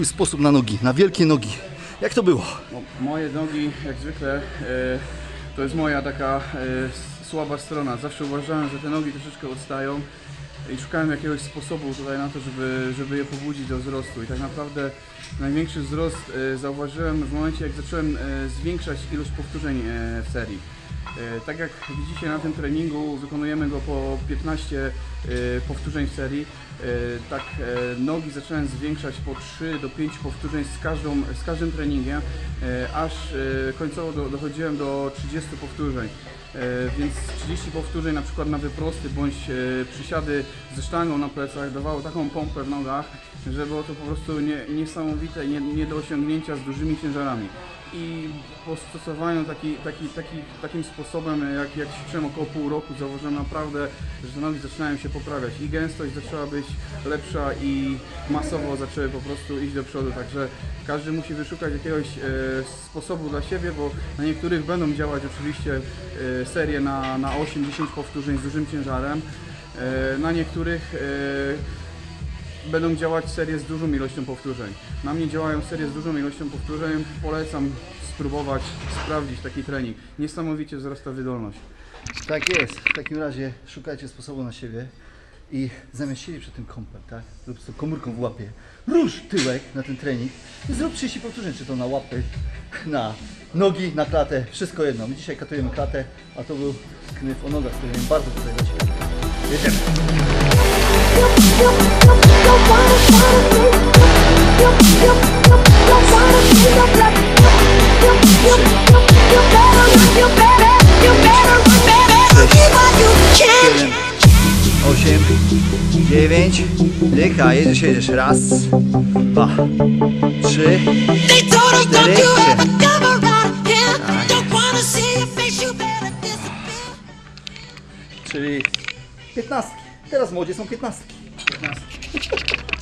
Twój sposób na nogi, na wielkie nogi. Jak to było? No, moje nogi, jak zwykle, e, to jest moja taka s- słaba strona. Zawsze uważałem, że te nogi troszeczkę odstają i szukałem jakiegoś sposobu tutaj na to, żeby, żeby je pobudzić do wzrostu. I tak naprawdę największy wzrost e, zauważyłem w momencie, jak zacząłem zwiększać ilość powtórzeń w serii. E, Tak jak widzicie na tym treningu, wykonujemy go po 15 e, powtórzeń w serii. E, Tak nogi zacząłem zwiększać po 3 do 5 powtórzeń z, każdą, z każdym treningiem, aż końcowo do, dochodziłem do 30 powtórzeń. Więc 30 powtórzeń na przykład na wyprosty bądź przysiady ze sztangą na plecach dawało taką pompę w nogach, że było to po prostu nie, niesamowite, nie, nie do osiągnięcia z dużymi ciężarami i po stosowaniu taki, taki, taki, takim sposobem, jak, jak ćwiczyłem około pół roku, zauważyłem naprawdę, że nogi zaczynają się poprawiać i gęstość zaczęła być lepsza i masowo zaczęły po prostu iść do przodu, także każdy musi wyszukać jakiegoś e, sposobu dla siebie, bo na niektórych będą działać oczywiście e, serie na, na 8-10 powtórzeń z dużym ciężarem, e, na niektórych e, będą działać serie z dużą ilością powtórzeń. Na mnie działają serie z dużą ilością powtórzeń. Polecam spróbować, sprawdzić taki trening. Niesamowicie wzrasta wydolność. Tak jest. W takim razie szukajcie sposobu na siebie i zamiast siedzieć przed tym kąpem, tak? Lub z tą komórką w łapie, rusz tyłek na ten trening i zrób 30 powtórzeń, czy to na łapy, na nogi, na klatę, wszystko jedno. My dzisiaj katujemy klatę, a to był knyf o nogach, który mnie bardzo tutaj zaciekawił. Jedziemy. Osiem, dziewięć, dycha, jedziesz, jedziesz, raz, dwa, trzy, Cztery, czyli piętnastki. Teraz w modzie są piętnastki. ます。